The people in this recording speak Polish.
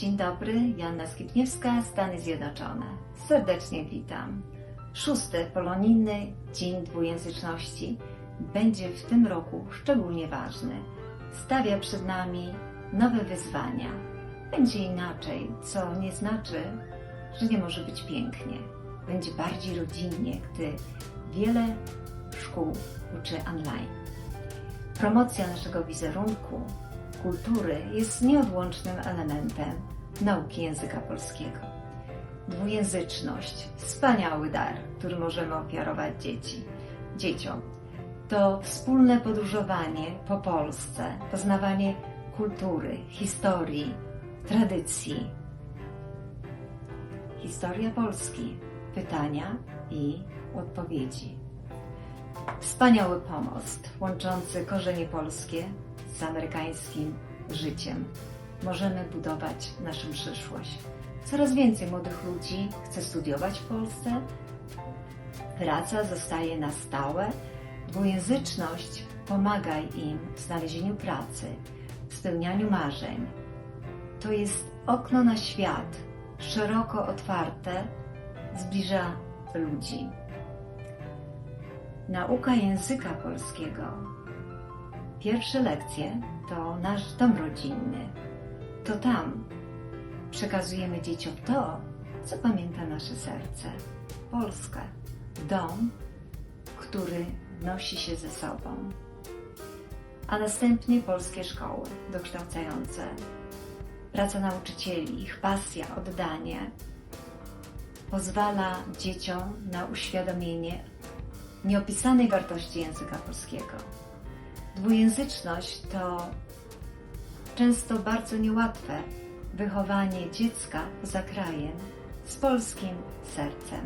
Dzień dobry, Joanna Skipniewska, Stany Zjednoczone. Serdecznie witam. Szósty polonijny Dzień Dwujęzyczności będzie w tym roku szczególnie ważny. Stawia przed nami nowe wyzwania. Będzie inaczej, co nie znaczy, że nie może być pięknie. Będzie bardziej rodzinnie, gdy wiele szkół uczy online. Promocja naszego wizerunku, kultury jest nieodłącznym elementem nauki języka polskiego. Dwujęzyczność wspaniały dar, który możemy ofiarować dzieci, dzieciom. To wspólne podróżowanie po Polsce, poznawanie kultury, historii, tradycji. Historia Polski, pytania i odpowiedzi. Wspaniały pomost łączący korzenie polskie z amerykańskim życiem. Możemy budować naszą przyszłość. Coraz więcej młodych ludzi chce studiować w Polsce. Praca zostaje na stałe. Dwujęzyczność pomaga im w znalezieniu pracy, w spełnianiu marzeń. To jest okno na świat, szeroko otwarte, zbliża ludzi. Nauka języka polskiego. Pierwsze lekcje to nasz dom rodzinny. To tam przekazujemy dzieciom to, co pamięta nasze serce. Polskę. Dom, który nosi się ze sobą. A następnie polskie szkoły dokształcające. Praca nauczycieli, ich pasja, oddanie pozwala dzieciom na uświadomienie nieopisanej wartości języka polskiego. Dwujęzyczność to często bardzo niełatwe wychowanie dziecka poza krajem z polskim sercem.